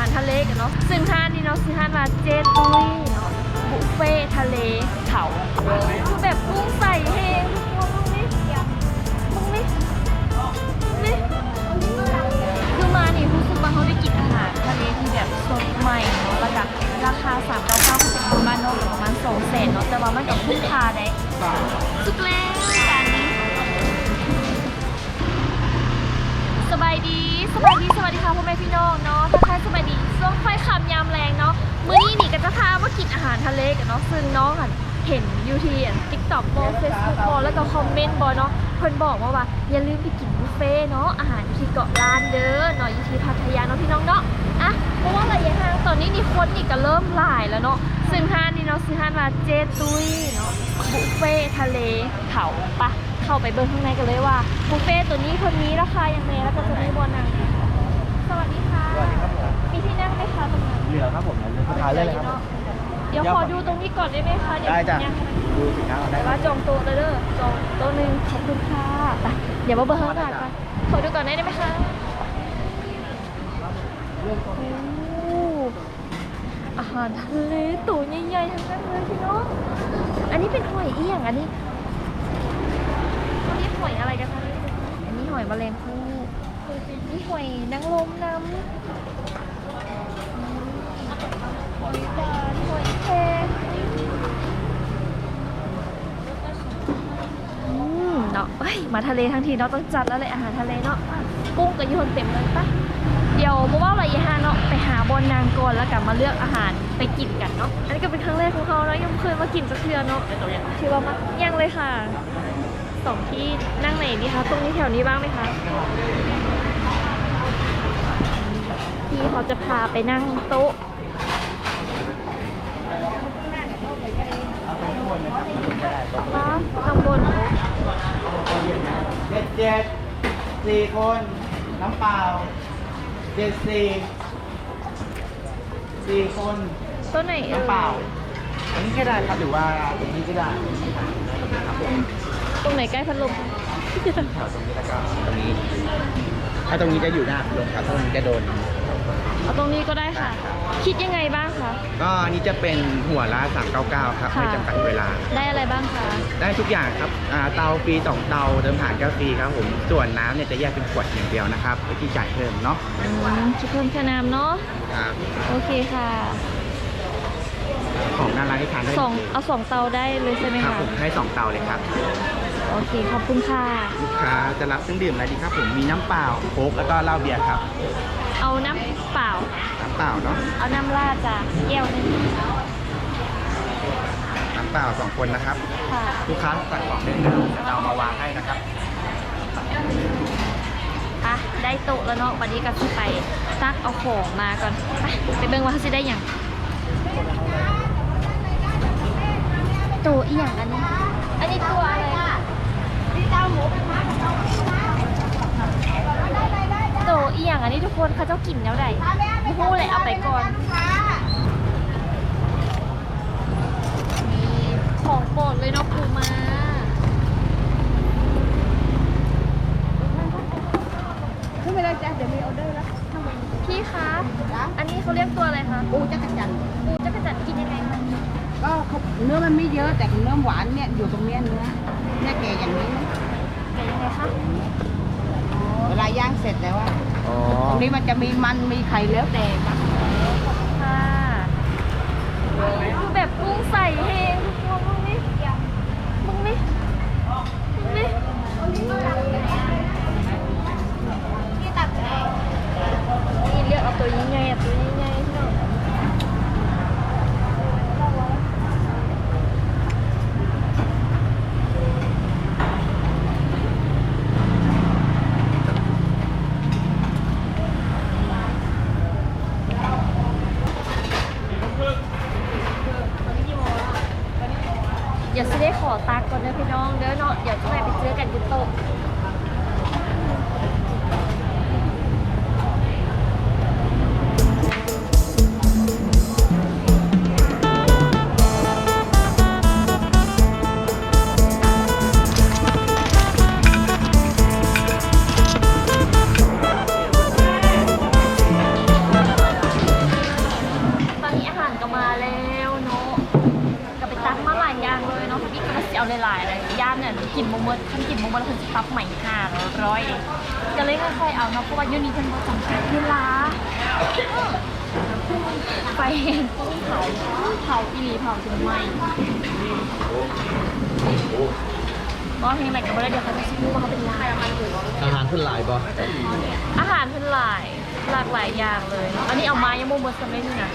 ารทะเลกันเนาะซึ่งท่านนี่เนาะคือท่านมาเจตุยเนาะบุฟเฟ่ทะเลเผาคือแบบกุ้งใส่เฮงทุกคนมึงนี่มึงนี่นี่คือมานี่รู้สึกว่าเขาได้กินอาหารทะเลที่แบบสดใหม่เนาะระดับราคา3 9 9คือประมาณเนาะประมาณ2แสนเนาะแต่ว่ามันกับคุ้มค่าได้สุดแล้ว บายดีสบายดีสวัสดีค่ะพ่อแม่พี่น้องเนาะทักทายสบายดีช่วงค่อยคำยามแรงเนาะมื้อนี้นี่ก็จะพาว่ากินอาหารทะเลกันเนาะซึ่งน้องอะเห็นยูทีอะติ๊กต็อกบอเฟซบุ๊กบอแล้วก็คอมเมนต์บอเนาะเพิ่นบอกว่าว่าอย่าลืมไปกินบุฟเฟ่เนาะอาหารยูที่เกาะล้านเด้อเนาะยูที่พัทยาเนาะพี่น้องเนาะอะเพราะว่าระยะทางตอนนี้นี่คนนี่ก็เริ่มหลายแล้วเนาะซึ่งห้านนี่เนาะซื้อห้านมาเจตุยเนาะบุฟเฟ่ทะเลเผาปะ เข้าไปเบิ่งข้างในกันเลยว่าบุฟเฟ่ต์ตัวนี้คนนี้ราคายังไงแล้วก็จะมีบอลนางสวัสดีค่ะ สวัสดีครับผมมีที่นั่งไหมคะตรงนั้นเหลือครับผมเดี๋ยวถ่ายเลยเลยครับ เดี๋ยวขอดูตรงนี้ก่อนได้ไหมคะเดี๋ยวได้จ้ะยังดูสินค้าเอาได้แต่ว่าจองโต๊ะเลยเด้อจองโต๊ะหนึ่งขอบคุณค่ะไปเดี๋ยวมาเบอร์ข้างหน้ากันขอดูก่อนได้ไหมคะโอ้อาหารทะเลตัวใหญ่ๆทั้งนั้นเลยพี่น้อง อันนี้เป็นหอยเอี้ยง อันนี้อันนี้ หอยอะไรกันคะอันนี้หอยแมลงภู่นี่หอยนางรมน้ำหอยบานหอยแครงอืมเนาะเฮ้ยมาทะเลทั้งทีเนาะต้องจัดแล้วเลยอาหารทะเลเนาะกุ้งกับโยนเต็มเลยปะเดี๋ยวบอกว่าอะไรยฮะเนาะไปหาบนนางก่อนแล้วกลับมาเลือกอาหารไปกินกันเนาะอันนี้ก็เป็นครั้งแรกของเขาเนาะยังเคยมากินสักเทือเนาะชื่อว่ามายังเลยค่ะ สองที่นั่งไหนดีคะ ตรงนี้แถวนี้บ้างไหมคะ พี่เขาจะพาไปนั่งโต๊ะคะข้างบนเจ็ดเจ็ดสี่คน น้ำเปล่าเจ็ดสี่สี่คนตัวไหนอ่ยน้ำเปล่าอันนี้ก็ได้ครับหรือว่าตรงนี้ก็ได้ครับผม ตรงไหนใกล้พัดลมแถวตรงนี้แล้วก็ตรงนี้ ถ้าตรงนี้จะอยู่หน้าลงครับถ้าตรงนี้จะโดน เอาตรงนี้ก็ได้ค่ะ คิดยังไงบ้างคะ ก็อันนี้จะเป็นหัวละ399 ครับ ค่ะ ไม่จำกัดเวลา ได้อะไรบ้างคะ ได้ทุกอย่างครับอ่าเตาฟรีสองเตาเติมผ่านก็ฟรีครับผม ส่วนน้ำเนี่ยจะแยกเป็นขวดอย่างเดียวนะครับไม่ที่จ่ายเพิ่มเนาะอืมชิคเก้นแค่น้ำเนาะ ครับโอเคค่ะ ของหน้าร้านที่ทานได้สองเอาสองเตาได้เลยใช่ไหมครับคะ ผมให้สองเตาเลยครับ โอเคขอบคุณค่ะ ลูกค้าจะรับเครื่องดื่มอะไรดีครับผมมีน้ำเปล่าโค้กแล้วก็เหล้าเบียร์ครับเอาน้ำเปล่า น้ำเปล่าเนาะเอาน้ำราดจ้ะแก้วหนึงน้ำเปล่าสองคนนะครับ ค่ะลูกค้าสั่งของได้เลยเดี๋ยวเรามาวางให้นะครับ อะได้โต๊ะแล้วเนาะวันนี้ก็สิไปซักเอาของมาก่อนไปไปเบิ่งว่าเขาสิได้หยังโต๊ะอีหยังอันนี้ อันนี้ตัวอะไรคะ โตอีหยังอันนี้ทุกคนเขาเจ้ากินแล้วได้พูดเลยเอาไปก่อนนี่ของโปรดเลยเนาะปูมาขึ้นไปเลยจ้ะเดี๋ยวมีออเดอร์แล้วข้างบนพี่คะจ้ะอันนี้เขาเรียกตัวอะไรคะปูจักรจันทร์ปูจักรจันทร์กินยังไงคะก็เขาเนื้อมันไม่เยอะแต่เนื้อหวานเนี่ยอยู่ตรงเนี้ยเนื้อเนี่ยแกอย่างนี้เป็นยังไงคะเว ลาย่างเสร็จแล้วอะอ๋อตรงนี้มันจะมีมันมีไข่แล้วแต่ค่ะค่ะคือแบบกุ้งใส่เฮงทุกคนมึงนี่มึงนี่มึงนี่นี่เลือกเอาตัวใหญ่ๆอะตัวใก็เพลงอะไรก็บ่ได้เดี๋ยวเขาจะรู้ว่าเขาเป็นลายอาหารเพิ่นหลายบ่อาหารเป็นหลายหลากหลายอย่างเลยเนาะอันนี้เอามายังโมเมดสำเร็จนี่นะ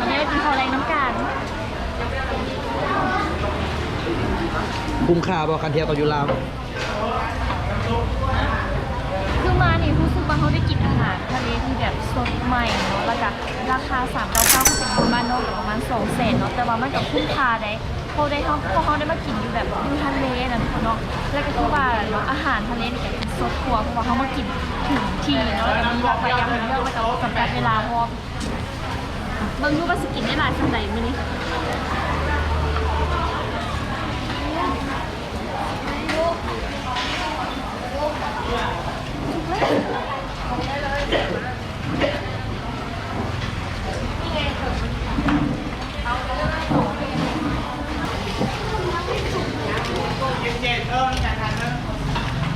อันนี้เป็นข้าวแรงน้ำกันคุ้มค่าบ่คันเที่ยวต่ออยู่ลาวคือมานี่รู้สึกว่าเขาได้กินอาหารทะเลที่แบบสดใหม่เนาะแล้วก็ราคา3 9 9เขาเป็นประมาณเนาะประมาณ2แสนเนาะแต่ว่ามันก็คุ้มค่าได้เพราได้เขาเพราเขาได้มากินอยู่แบบอยู่ทะเลนะทุกคนเนาะแล้วก็คือว่าเนาะอาหารทะเลนี่ก็เป็นสดครัวเพราะว่าเขามากินถึงทีเนาะแล้วก็มีหลากหลายย่างเลือกไว้แต่ว่าจำกัดเวลาเพราะว่าเบิ่งดูว่าสกินได้หลายสันใดมื้อนี้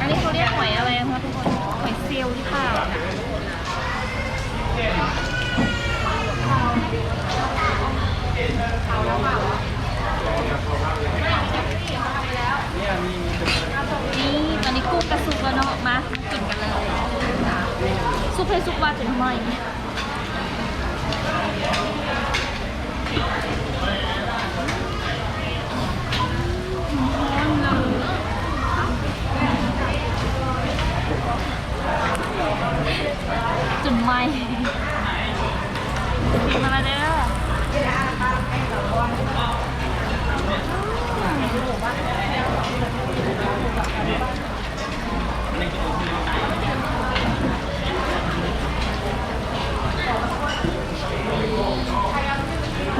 อันนี้เขาเรียกหอยอะไรนะคะทุกคนหอยเซลล์หรือเปล่านี่ตอนนี้กุ้กระสุกแล้วเนาะมากินกันเลยซุปให้ซุปว่าจนไมจ นไหมมาแล้วเด้อ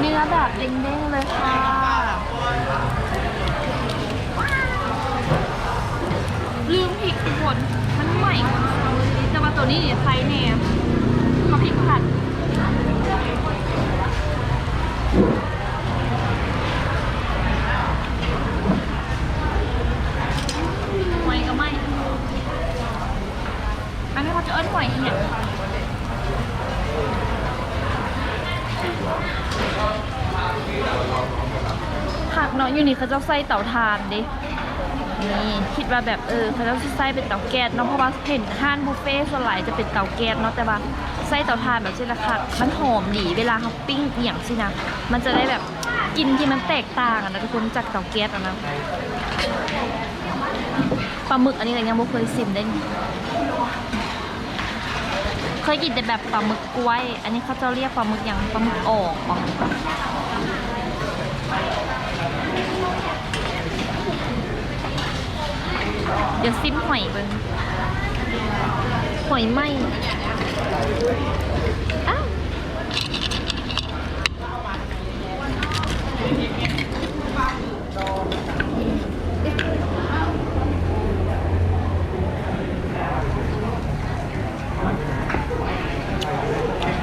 เนื้อแบบเด้งๆเลยค่ะลืมพริกทุกคนมันใหม่กว่าเราเลยแต่ว่าตัวนี้เนี่ยไทยแนมเขาพริกผัด หอยก็ไม่ อันนี้เขาจะเอิ้นหอยเนี่ยผัก เขาจะใส่เตาถ่านดินี่คิดว่าแบบเออเขาจะใส่เป็นเตาแก๊สเนาะเพราะว่าเห็นห้านบุฟเฟ่สวนหลายจะเป็นเตาแก๊สเนาะแต่ว่าใส่เตาถ่านแบบนี้ละค่ะมันหอมดีเวลาเขาปิ้งเอหย่างสินะมันจะได้แบบกินที่มันแตกต่างนะทุกคนจากเตาแก๊สนะปลาหมึกอันนี้ก็ยังไม่เคยชิมได้เคยกินแต่แบบปลาหมึกกล้วย อันนี้เขาจะเรียกปลาหมึกอย่างปลาหมึกอ่องอ๋อ เดี๋ยวซิมหอยเบิ้งหอยไหมอ้าว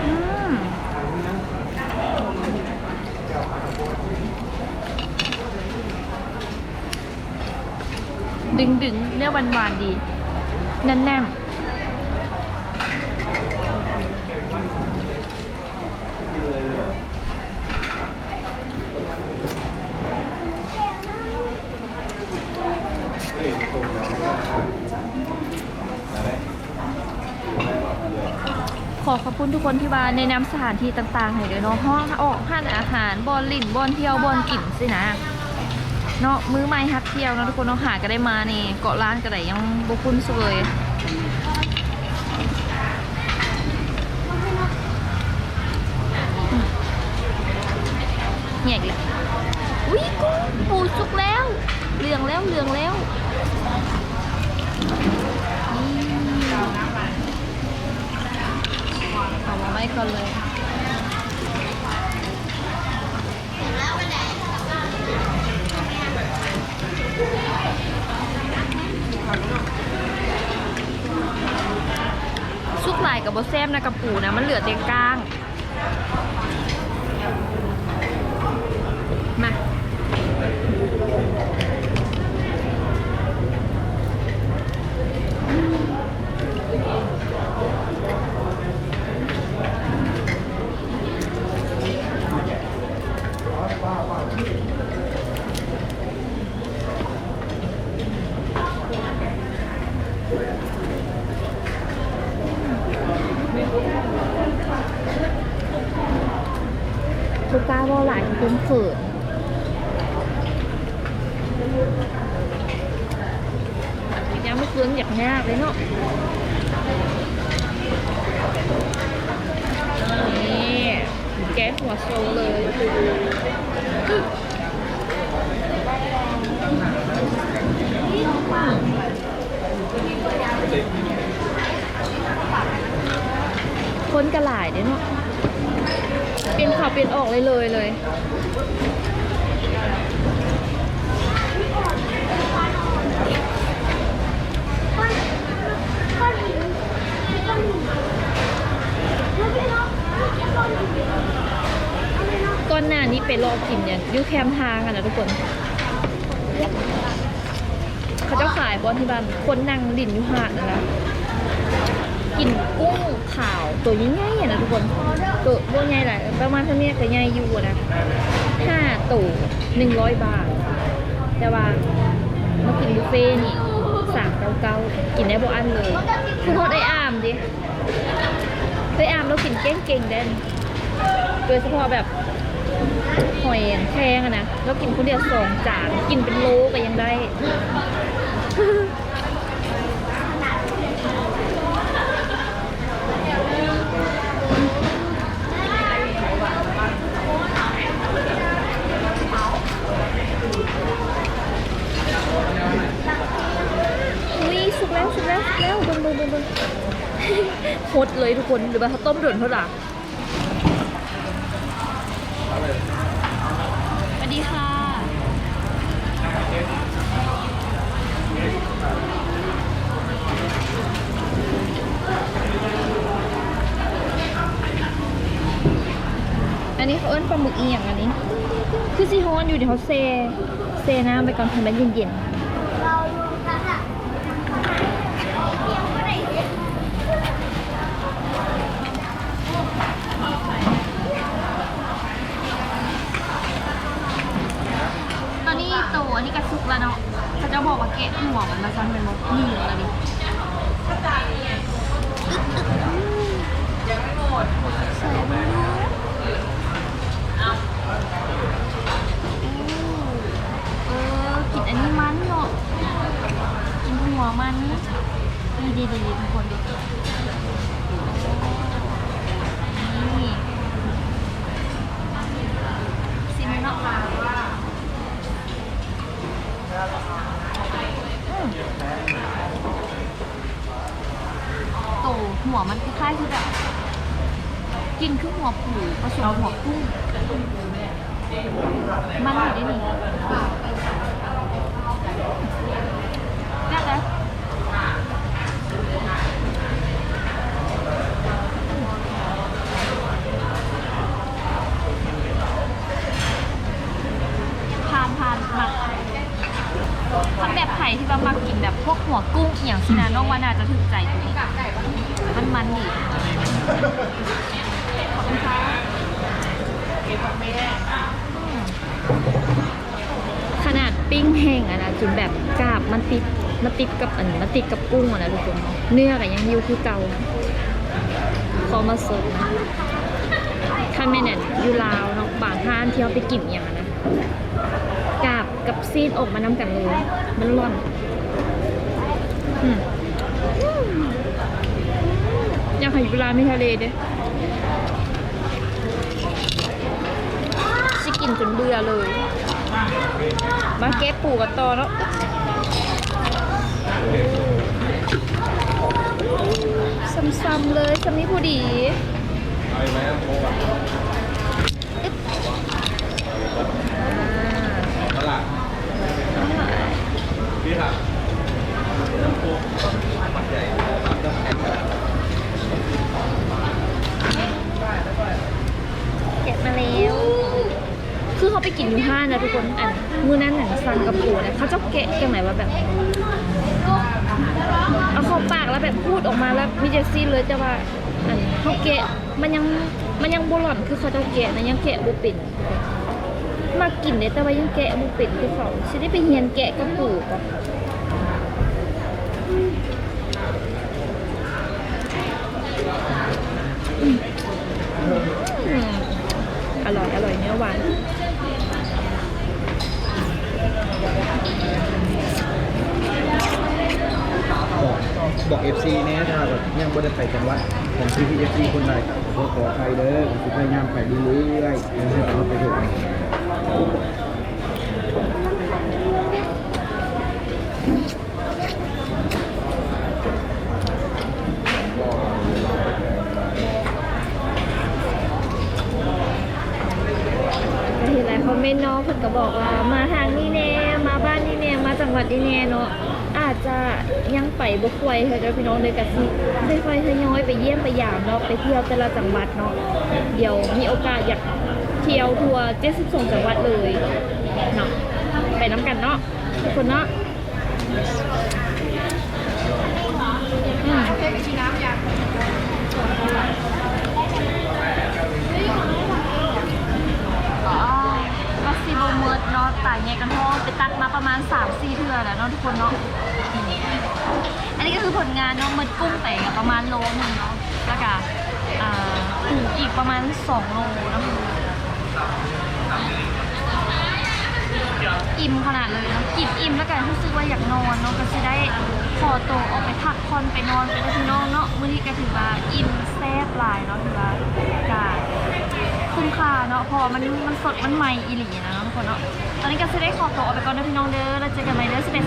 อืมดึงดึ งๆเนื้อหวานดี แน่นๆขอขอบคุณทุกคนที่มาในะนำสถานที่ต่างๆให้ด้วยเนาะห้องออกห้านอาหารบอลลิ่นบอลเที่ยวบอลกินสินะ เนาะมือไม้ฮักเที่ยวเนาะทุกคนเนาะหาก็ได้มานี่เกาะร้านก็ได้ยังบุคุ้นสุเลยเนี่ยอีกแล้วอุ้ยกุ้งปูสุกแล้วเหลืองแล้วเหลืองแล้วนี่เอามาไว้ก่อนเลย สุกหลายกับบแซมนะกับปูนะ มันเหลือเตียงกลาง มา หลายคุ้มเขินยังไม่เคืองอยากยากเลยเนาะนี่ แก๊สหัวโซเลยคนกระหลายเด้เนาะเปลี่ยนข่าวเปลี่ยนออกเลยเลยเลย ก่อนหน้านี้ไปรอกินเนี่ยยูแคมทางอะนะทุกคน เขาจ้าขายบอลที่บ้านคนนั่งดินอยู่หาดนะนะกินกุ้งขาวตัวใหญ่ๆอะนะทุกคนตัวตัวใหญ่หละประมาณเท่านี้ก็ใหญ่อยู่นะห้าตัวหนึ่งร้อยบาท แต่ว่ามากินบุฟเฟ่ต์นี่สามเก้าเก้ากินได้บ่อันเลยคือทอดไออามดิไออามเรากินเก่งๆเด่นโดยเฉพาะแบบ หอยแพงอะนะ แล้วกินคนเดียวสองจาน กินเป็นโลก็ยังได้ อุ้ยสุกแล้วสุกแล้วสุกแล้วเบิ่งเบิ่งเบิ่งเบิ่ง โคตรเลยทุกคน หรือว่าเขาต้มด่วนเท่าไหร่ สวัสดีค่ะ อันนี้เขาเอิ้นปลาหมึกอีหยังอันนี้ คือซีฮอนอยู่เดี๋ยวเขาเซ เซน้ำไปก่อนทำมันเย็นๆ ตอนนี้โตอันนี้กระซุกแล้วเนาะเขาจะบอกว่าเกะหัวมันมาซ้อนเป็นมกหนึ่งแล้วดิใส่มาเอ อันนี้มันเนาะกินหัวมันดีดีดีทุกคนดูนี่ซิมเนาะอืมโตหัวมันคล้ายๆคือแบบกินคือหัวผูผสมหัวกุ้งมันอยู่ได้นี่ แซ่บเลยทานทานหมักทำแบบไข่ที่ว่ามากินแบบพวกหัวกุ้งเอหย่างสินะน้องว่าน่าจะถึงใจตัวนี้มันมันดีขอบคุณค่ะขนาด ปิ้งแห้งอะนะจนแบบกาบมันติดมันติดกับอันมันติดกับกุ้งอะนะทุกคนเนื้อก็ยังอยู่คือเก่าพอมาสดนะคันแม่เนี่ยอยู่ลาวเนาะบางท่านที่เขาไปกินอย่างนะกาบกับซีนออกมานำกันเลยมันร่อนอยากให้อยู่ลาวมีทะเลเด้สิกินจนเบื่อเลย มาเก็บปูกับตอแล้วซ้ำๆเลยซ้ำนี้พอดีอึ๊บอ่าแกะมาแล้ว คือเขาไปกินอยู่ห้านะทุกคนอันมือนั้นหนังซันกับปูนะเขาจะแกะกันไหนว่าแบบเอาเข้าปากแล้วแบบพูดออกมาแล้วมีเจสซี่เลยจะว่าอันเขาแกะมันยังมันยังบหลอนคือเขาจะแกะนะยังแกะบุปินมากินเลยแต่ว่ายังแกะบุปินคือเขาฉันได้ไปเฮียนแกะกับปูก่อนอืมอร่อนาก็ยังบ่ได้ไปจังหวัดของ PPFC คนใดก็ขออภัยเด้อผมพยายามไปเรื่อยๆเรื่อยเอาไปเถอะเห็นหลายคอมเมนต์เนาะเพิ่นก็บอกว่ามาทางนี้แน่มาบ้านนี้แน่มาจังหวัดนี้แน่เนาะ อาจจะยังไปบ่ค่อยเฮ้ยเด้อพี่น้องเด้อกะสิค่อยๆทยอยไปเยี่ยมไปยามเนาะไปเที่ยวแต่ละจังหวัดเนาะเดี๋ยวมีโอกาสอยากเที่ยวทัวร์72จังหวัดเลยเนาะไปน้ำกันเนาะทุกคนเนาะอืมอ๋อก็ซีโบเมิร์ดเนาะต่างกันเพราะว่าไปตักมาประมาณ 3-4 เทื่อแล้วเนาะทุกคนเนาะ ผลงานเนาะมิร์ดกุ้งแต่ประมาณโลหนึงเนาะแล้วก็อ่าปูอีกประมาณ2โลนะอิ่มขนาดเลยเนาะกินอิ่มแล้วก็รู้สึกว่าอยากนอนเนาะก็จะได้ขอตัวออกไปพักผ่อนไปนอนไปกับพี่น้องเนาะมื้อนี้ก็ถือว่าอิ่มแซ่บหลายเนาะถือว่ากาคุ้มค่าเนาะเพอมันมันสดมันใหม่อีหลีนะทุกคนเนาะตอนนี้ก็จะได้ขอตัวออกไปก่อนนะพี่น้องเด้อแล้วเจอกันใหม่เด้อสิเป็น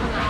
Thank you.